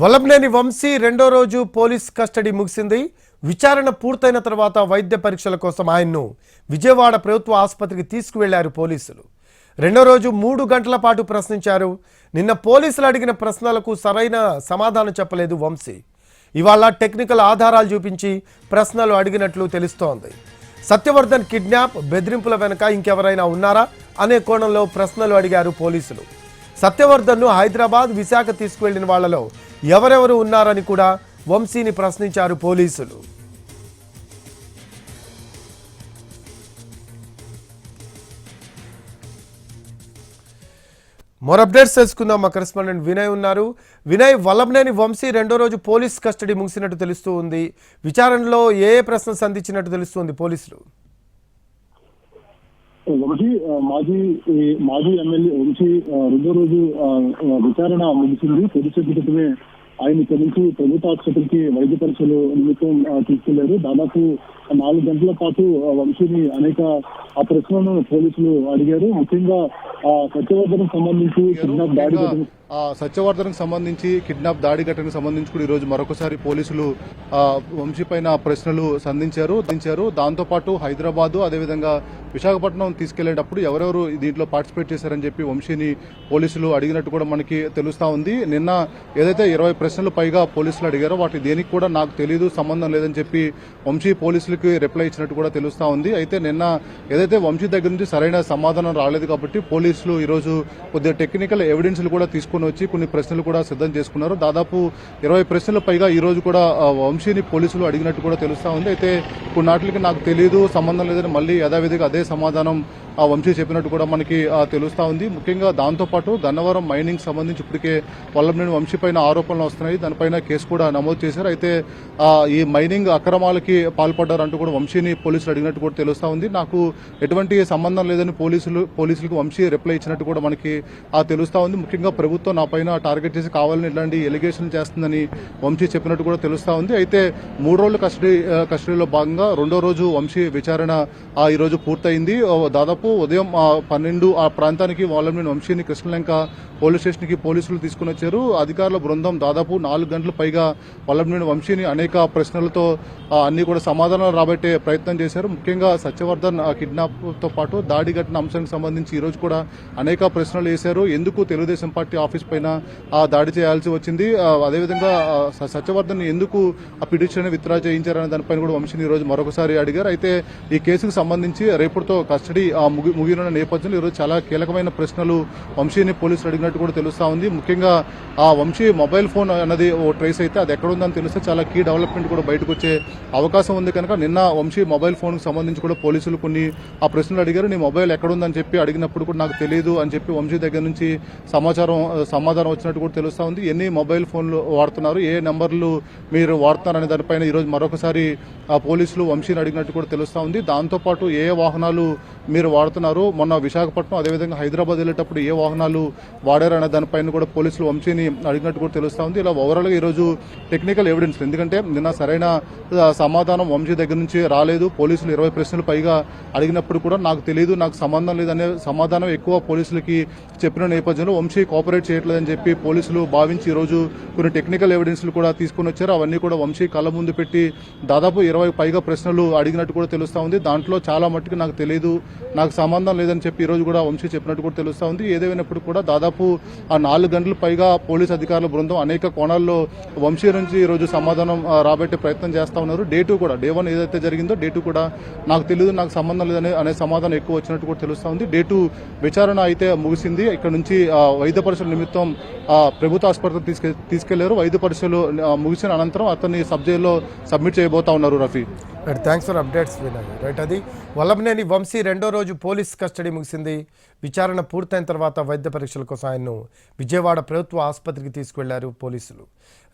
వల్లభనేని వంశీ రెండో రోజు police custody ముగిసింది. విచారణ పూర్తయిన తర్వాత వైద్య పరీక్షల కోసం ఆయన్ను విజయవాడ ప్రభుత్వ ఆసుపత్రికి తీసుకువెళ్ళారు పోలీసులు. రెండో రోజు మూడు గంటల పాటు ప్రశ్నించారు. నిన్న పోలీసులు అడిగిన ప్రశ్నలకు సరైన సమాధానం చెప్పలేదు వంశీ. ఇవాళ టెక్నికల్ ఆధారాలు చూపించి ప్రశ్నలు అడిగినట్లు తెలుస్తోంది. సత్యవర్ధన్ కిడ్నాప్ బెదిరింపుల వెనుక ఇంకెవరైనా ఉన్నారా? అనే కోణంలో ప్రశ్నలు అడిగారు పోలీసులు. సత్యవర్ధన్ను హైదరాబాద్ విశాఖ తీసుకువెళ్ళిన వాళ్ళలో ఎవరెవరు ఉన్నారని కూడా వంశీని ప్రశ్నించారు పోలీసులు. మరో అప్డేట్స్ తెలుసుకుందాం. మా కరెస్పాండెంట్ వినయ్ ఉన్నారు. వినయ్ వల్లభనేని వంశీ రెండో రోజు పోలీస్ కస్టడీ ముగిసినట్టు తెలుస్తూ ఉంది. విచారణలో ఏ ఏ ప్రశ్న సంధించినట్టు తెలుస్తుంది పోలీసులు? ఒకటి మాజీ మాజీ ఎమ్మెల్యే వంశీ రెండో రోజు విచారణ ముగిసింది. కొద్దిసేపు క్రితమే ఆయన ఇక్కడి నుంచి ప్రభుత్వ ఆసుపత్రికి వైద్య పరీక్షలు నిమిత్తం తీసుకెళ్ళారు. దాదాపు నాలుగు గంటల పాటు వంశీని అనేక ఆ ప్రశ్నలను పోలీసులు అడిగారు. ముఖ్యంగా ఆ, సత్యవర్ధనం సంబంధించి కిడ్నాప్ దాడి ఆ సత్యవర్ధన్కి సంబంధించి కిడ్నాప్ దాడి ఘటనకు సంబంధించి కూడా ఈరోజు మరొకసారి పోలీసులు వంశీ పైన ప్రశ్నలు సంధించారు దించారు దాంతోపాటు హైదరాబాదు అదేవిధంగా విశాఖపట్నం తీసుకెళ్ళేటప్పుడు ఎవరెవరు దీంట్లో పార్టిసిపేట్ చేశారని చెప్పి వంశీని పోలీసులు అడిగినట్టు కూడా మనకి తెలుస్తా ఉంది. నిన్న ఏదైతే ఇరవై ప్రశ్నలు పైగా పోలీసులు అడిగారో వాటి దేనికి కూడా నాకు తెలియదు సంబంధం లేదని చెప్పి వంశీ పోలీసులకి రిప్లై ఇచ్చినట్టు కూడా తెలుస్తా ఉంది. అయితే నిన్న ఏదైతే వంశీ దగ్గర నుంచి సరైన సమాధానం రాలేదు కాబట్టి పోలీసులు ఈరోజు కొద్దిగా టెక్నికల్ ఎవిడెన్స్లు కూడా తీసుకుని వచ్చి కొన్ని ప్రశ్నలు కూడా సిద్ధం చేసుకున్నారు. దాదాపు ఇరవై ప్రశ్నలు పైగా ఈ రోజు కూడా వంశీని పోలీసులు అడిగినట్టు కూడా తెలుస్తా ఉంది. అయితే కొన్నాటికి నాకు తెలియదు సంబంధం లేదని మళ్ళీ యథావిధిగా అదే సమాధానం ఆ వంశీ చెప్పినట్టు కూడా మనకి తెలుస్తా ఉంది. ముఖ్యంగా దాంతోపాటు గన్నవరం మైనింగ్ సంబంధించి ఇప్పటికే వల్లభనేని వంశీ పైన ఆరోపణలు వస్తున్నాయి. దానిపైన కేసు కూడా నమోదు చేశారు. అయితే ఈ మైనింగ్ అక్రమాలకి పాల్పడ్డారంటూ కూడా వంశీని పోలీసులు అడిగినట్టు కూడా తెలుస్తా ఉంది. నాకు ఎటువంటి సంబంధం లేదని పోలీసులు పోలీసులకు వంశీ రిప్లై ఇచ్చినట్టు కూడా మనకి తెలుస్తా ఉంది. ముఖ్యంగా ప్రభుత్వం నా పైన టార్గెట్ చేసి కావాలని ఇలాంటి ఎలిగేషన్ చేస్తుందని వంశీ చెప్పినట్టు కూడా తెలుస్తా ఉంది. అయితే మూడు రోజుల కస్టడీ కస్టడీలో భాగంగా రెండో రోజు వంశీ విచారణ ఆ, ఈ రోజు పూర్తయింది. దాదాపు ఉదయం ఆ, పన్నెండు ఆ ప్రాంతానికి వాళ్ళని వంశీని కృష్ణలంక పోలీస్ స్టేషన్కి పోలీసులు తీసుకుని వచ్చారు. అధికారుల బృందం దాదాపు నాలుగు గంటల పైగా వల్లభనేని వంశీని అనేక ప్రశ్నలతో అన్ని కూడా సమాధానాలు రాబట్టే ప్రయత్నం చేశారు. ముఖ్యంగా సత్యవర్ధన్ కిడ్నాప్తో పాటు దాడి ఘటన అంశానికి సంబంధించి ఈ రోజు కూడా అనేక ప్రశ్నలు వేశారు. ఎందుకు తెలుగుదేశం పార్టీ ఆఫీస్ ఆఫీస్ పైన ఆ దాడి చేయాల్సి వచ్చింది. అదేవిధంగా సత్యవర్ధన్ ఎందుకు ఆ పిటిషన్ విత్డ్రా చేయించారనే దానిపైన కూడా వంశీని ఈ రోజు మరొకసారి అడిగారు. అయితే ఈ కేసుకు సంబంధించి రేపటితో కస్టడీ ఆ, ముగి ముగిన నేపథ్యంలో ఈరోజు చాలా కీలకమైన ప్రశ్నలు వంశీని పోలీసులు అడిగినట్టు కూడా తెలుస్తా ఉంది. ముఖ్యంగా ఆ వంశీ మొబైల్ ఫోన్ అన్నది ఓ ట్రేస్ అయితే అది ఎక్కడ ఉందని తెలిస్తే చాలా కీ డెవలప్మెంట్ కూడా బయటకు వచ్చే అవకాశం ఉంది కనుక నిన్న వంశీ మొబైల్ ఫోన్ సంబంధించి కూడా పోలీసులు కొన్ని ఆ ప్రశ్నలు అడిగారు. నీ మొబైల్ ఎక్కడుందని చెప్పి అడిగినప్పుడు కూడా నాకు తెలియదు అని చెప్పి వంశీ దగ్గర నుంచి సమాచారం సమాధానం వచ్చినట్టు కూడా తెలుస్తూ ఉంది. ఎన్ని మొబైల్ ఫోన్లు వాడుతున్నారు ఏ నెంబర్లు మీరు వాడుతున్నారు అనే దానిపైన ఈరోజు మరొకసారి ఆ పోలీసులు వంశీని అడిగినట్టు కూడా తెలుస్తూ ఉంది. దాంతోపాటు ఏ వాహనాలు మీరు వాడుతున్నారు మొన్న విశాఖపట్నం అదేవిధంగా హైదరాబాద్ వెళ్ళేటప్పుడు ఏ వాహనాలు వాడారు అనే దానిపైన కూడా పోలీసులు వంశీని అడిగినట్టు కూడా తెలుస్తూ ఉంది. ఇలా ఓవరాల్గా ఈరోజు టెక్నికల్ ఎవిడెన్స్ ఎందుకంటే నిన్న సరైన సమాధానం వంశీ దగ్గర నుంచి రాలేదు. పోలీసులు ఇరవై ప్రశ్నలు పైగా అడిగినప్పుడు కూడా నాకు తెలియదు నాకు సంబంధం లేదనే సమాధానం ఎక్కువ పోలీసులకి చెప్పిన నేపథ్యంలో వంశీ కోఆపరేట్ చేయట్లేదని చెప్పి పోలీసులు భావించి ఈ రోజు కొన్ని టెక్నికల్ ఎవిడెన్స్లు కూడా తీసుకుని వచ్చారు. అవన్నీ కూడా వంశీ కళ్ళ ముందు పెట్టి దాదాపు ఇరవై పైగా ప్రశ్నలు అడిగినట్టు కూడా తెలుస్తా ఉంది. దాంట్లో చాలా మట్టుకు నాకు తెలియదు నాకు సంబంధం లేదని చెప్పి ఈ రోజు కూడా వంశీ చెప్పినట్టు కూడా తెలుస్తా ఉంది. ఏదేమైనప్పుడు కూడా దాదాపు ఆ నాలుగు గంటలు పైగా పోలీస్ అధికారుల బృందం అనేక కోణాల్లో వంశీ నుంచి ఈరోజు సమాధానం రాబట్టే ప్రయత్నం చేస్తా ఉన్నారు. డే టూ కూడా డే వన్ ఏదైతే జరిగిందో డే టూ కూడా నాకు తెలియదు నాకు సంబంధం లేదని అనే సమాధానం ఎక్కువ వచ్చినట్టు కూడా తెలుస్తా ఉంది. డే టూ విచారణ అయితే ముగిసింది. ఇక్కడ నుంచి వైద్య పరీక్షల నిమిత్తం ప్రభుత్వ ఆసుపత్రికి తీసుకె తీసుకెళ్ళారు. వైద్య పరీక్షలు ముగిసిన అనంతరం అతన్ని సబ్ జైల్లో సబ్మిట్ చేయబోతా ఉన్నారు Rafi. Right thanks for updates Vinay right అది వల్లభనేని వంశీ రెండో రోజు పోలీస్ కస్టడీ ముగిసింది. విచారణ పూర్తయిన తర్వాత వైద్య పరీక్షల కోసం ఆయన్ను విజయవాడ ప్రభుత్వ ఆసుపత్రికి తీసుకువెళ్ళారు పోలీసులు.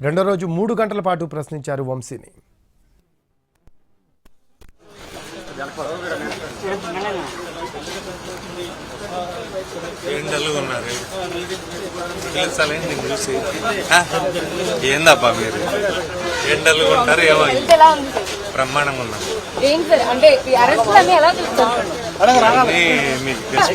రెండో రోజు మూడు గంటల పాటు ప్రశ్నించారు వంశీని. ఏం డల్గా ఉన్నారు? నేను చూసి? ఏందబ్బా మీరు? ఏం డల్గా ఉంటారు ఏమో బ్రహ్మాండంగా ఉన్నాం ఏంటి సార్ అంటే ఈ అరెస్టులు అన్ని ఎలా చూస్తారు ఇది మీకు తెలుసు?